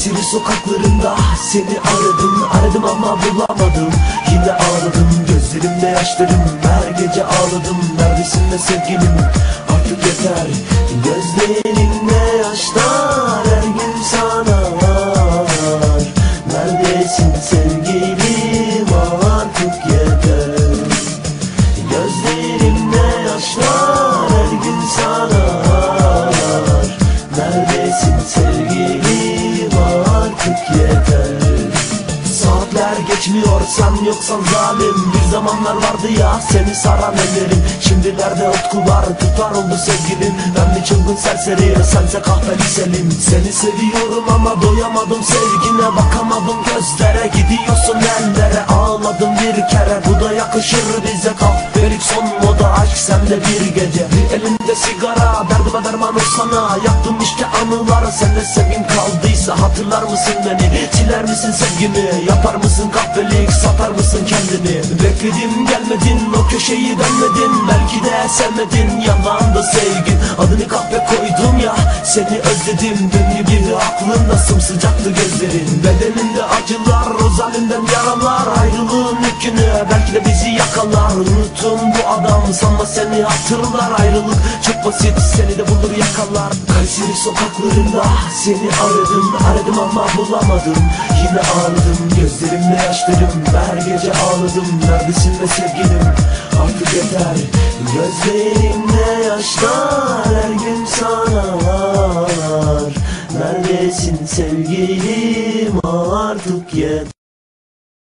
Kayseri sokaklarında seni aradım Aradım ama bulamadım. Yine ağladım? Gözlerimde yaşlarım Her gece ağladım. Neredesin be sevgilim? Artık yeter. Gözlerimde sen yoksan zalim Bir zamanlar vardı ya seni saran ellerim. Şimdilerde utkular tutar oldu sevgilim. Ben bir çılgın serseri sense kahveli selim Seni seviyorum ama doyamadım sevgine Bakamadım. Gözlere gidiyorsun ellere Ağladım bir kere. Bu da yakışır bize Kahvelik son moda aşk sende bir gece Elinde sigara derdime derman sana Yaktım işte anılar sende sevgim kaldıysa. Hatırlar mısın beni? Siler misin sevgimi? Yapar mısın kahvelik satar mısın kendini? Bekledim gelmedin o köşeyi dönmedin. Belki de sevmedin yalandı sevgin. Adını kahve koydum ya seni özledim. Dün gibi aklımda sımsıcaktı gözlerin? Bedenimde acılar o zalimden yaralar. Ayrılığın yükünü belki de bizi yakalar. Unuttum adam sanma seni hatırlar Ayrılık. Çok basit seni de bulur yakalar Kayseri sokaklarında seni aradım Aradım ama bulamadım. Yine ağladım gözlerimle yaşlarım. Her gece ağladım neredesin be sevgilim? Artık yeter Gözlerimle yaşlar Her gün sana var Neredesin sevgilim? Artık yeter